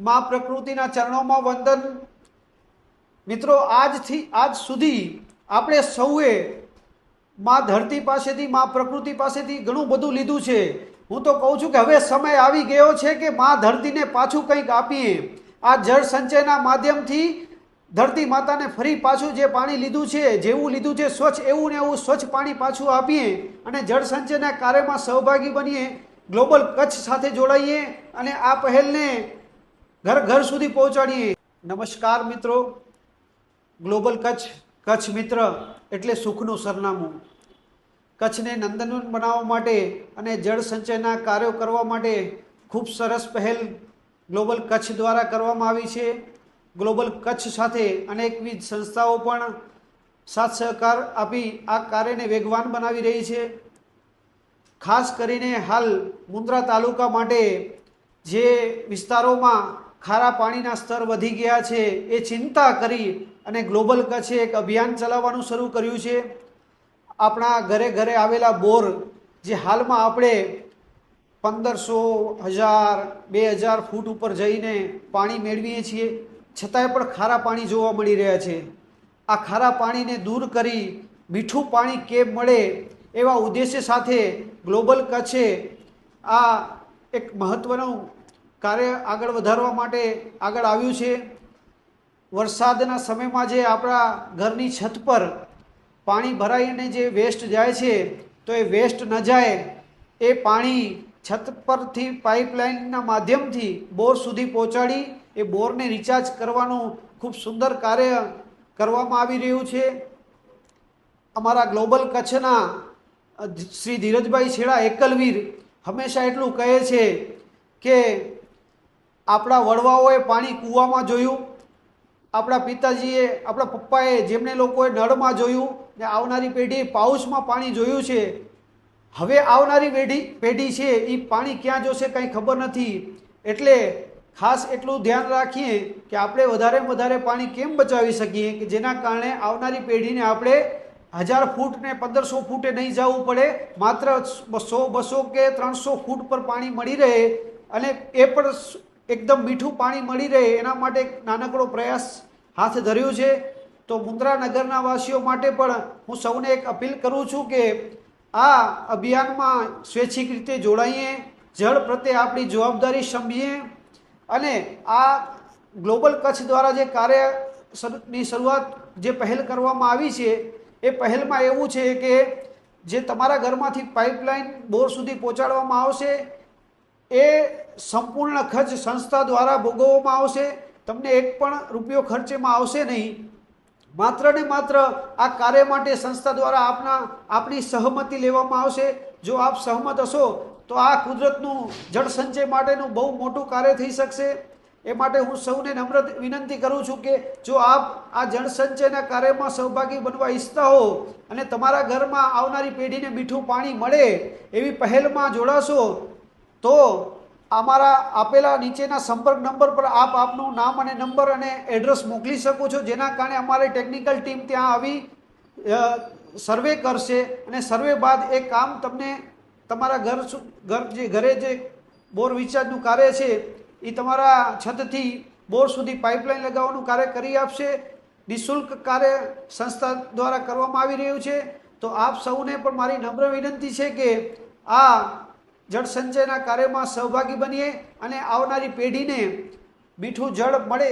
મા પ્રકૃતિના ચરણોમાં વંદન. મિત્રો, આજથી, આજ સુધી આપણે સૌએ મા ધરતી પાસેથી, મા પ્રકૃતિ પાસેથી ઘણું બધું લીધું છે. હું તો કહું છું કે હવે સમય આવી ગયો છે કે મા ધરતીને પાછું કંઈક આપીએ. આ જળ સંચયના માધ્યમથી ધરતી માતાને ફરી પાછું જે પાણી લીધું છે, જેવું લીધું છે, સ્વચ્છ, એવું ને એવું સ્વચ્છ પાણી પાછું આપીએ અને જળ સંચયના કાર્યમાં સહભાગી બનીએ, ગ્લોબલ કચ્છ સાથે જોડાઈએ અને આ પહેલને ઘર ઘર સુધી પહોંચાડીએ. નમસ્કાર મિત્રો. ગ્લોબલ કચ્છ કચ્છ મિત્ર એટલે સુખનું સરનામું. કચ્છને નંદનવન બનાવવા માટે અને જળ સંચયના કાર્યો કરવા માટે ખૂબ સરસ પહેલ ગ્લોબલ કચ્છ દ્વારા કરવામાં આવી છે. ગ્લોબલ કચ્છ સાથે અનેકવિધ સંસ્થાઓ પણ સાથ સહકાર આપી આ કાર્યને વેગવાન બનાવી રહી છે. ખાસ કરીને હાલ મુન્દ્રા તાલુકા માટે જે વિસ્તારોમાં ખારા પાણીના સ્તર વધી ગયા છે. એ ચિંતા કરી અને ગ્લોબલ કચ્છે એક અભિયાન ચલાવવાનું શરૂ કર્યું છે. આપણા ઘરે ઘરે આવેલા બોર, જે હાલમાં આપણે પંદરસો હજાર, બે હજાર ફૂટ ઉપર જઈને પાણી મેળવીએ છીએ. છતાંય પણ ખારા પાણી જોવા મળી રહ્યા છે. આ ખારા પાણીને દૂર કરી મીઠું પાણી કેમ મળે એવા ઉદ્દેશ્ય સાથે ગ્લોબલ કચ્છે આ એક મહત્ત્વનું કાર્ય આગળ વધારવા માટે આગળ આવ્યું છે. વરસાદના સમયમાં જે આપણા ઘરની છત પર પાણી ભરાઈને જે વેસ્ટ જાય છે, તો એ વેસ્ટ ન જાય, એ પાણી છત પરથી પાઇપલાઇનના માધ્યમથી બોર સુધી પહોંચાડી, એ બોરને રિચાર્જ કરવાનું ખૂબ સુંદર કાર્ય કરવામાં આવી રહ્યું છે. અમારા ગ્લોબલ કચ્છના શ્રી ધીરજભાઈ છેડા એકલવીર હંમેશા એટલું કહે છે કે આપણા વડવાઓએ પાણી કૂવામાં જોયું, આપણા પિતાજીએ, આપણા પપ્પાએ જેમને લોકોએ નળમાં જોયું ને આવનારી પેઢીએ પાઉસમાં પાણી જોયું છે, હવે આવનારી પેઢી પેઢી છે એ પાણી ક્યાં જોશે કંઈ ખબર નથી. એટલે ખાસ એટલું ધ્યાન રાખીએ કે આપણે વધારે વધારે પાણી કેમ બચાવી શકીએ કે જેના કારણે આવનારી પેઢીને આપણે હજાર ફૂટ ને પંદરસો ફૂટે નહીં જવું પડે, માત્ર બસો બસો કે ત્રણસો ફૂટ પર પાણી મળી રહે અને એ પણ એકદમ મીઠું પાણી મળી રહે એના માટે એક નાનકડો પ્રયાસ હાથ ધર્યો છે. તો મુન્દ્રા નગરના વાસીઓ માટે પણ હું સૌને એક અપીલ કરું છું કે આ અભિયાનમાં સ્વૈચ્છિક રીતે જોડાઈએ, જળ પ્રત્યે આપણી જવાબદારી સમજીએ અને આ ગ્લોબલ કચ્છ દ્વારા જે કાર્યની શરૂઆત જે પહેલ કરવામાં આવી છે, એ પહેલમાં એવું છે કે જે તમારા ઘરમાંથી પાઇપલાઇન બોર સુધી પહોંચાડવામાં આવશે એ સંપૂર્ણ ખર્ચ સંસ્થા દ્વારા ભોગવવામાં આવશે. તમને એક પણ રૂપિયો ખર્ચેમાં આવશે નહીં. માત્ર ને માત્ર આ કાર્ય માટે સંસ્થા દ્વારા આપના, આપની સહમતિ લેવામાં આવશે. જો આપ સહમત હશો, તો આ કુદરતનું જળ સંચય માટેનું બહુ મોટું કાર્ય થઈ શકશે. એ માટે હું સૌને નમ્ર વિનંતી કરું છું કે જો આપ આ જળ સંચયના કાર્યમાં સહભાગી બનવા ઈચ્છતા હો અને તમારા ઘરમાં આવનારી પેઢીને મીઠું પાણી મળે, એવી પહેલમાં જોડાશો તો અમારા આપેલા નીચેના સંપર્ક નંબર પર આપ આપનું નામ અને નંબર અને એડ્રેસ મોકલી શકો છો. જેના કારણે અમારી ટેકનિકલ ટીમ ત્યાં આવી સર્વે કરશે અને સર્વે બાદ એ કામ તમને તમારા ઘર ઘર જે, ઘરે જે બોર વિચારનું કાર્ય છે એ તમારા છતથી બોર સુધી પાઇપલાઇન લગાવવાનું કાર્ય કરી આપશે. નિઃશુલ્ક કાર્ય સંસ્થા દ્વારા કરવામાં આવી રહ્યું છે. તો આપ સૌને પણ મારી નમ્ર વિનંતી છે કે આ જળ સંચયના કાર્યમાં સહભાગી બનીએ અને આવનારી પેઢીને મીઠું જળ મળે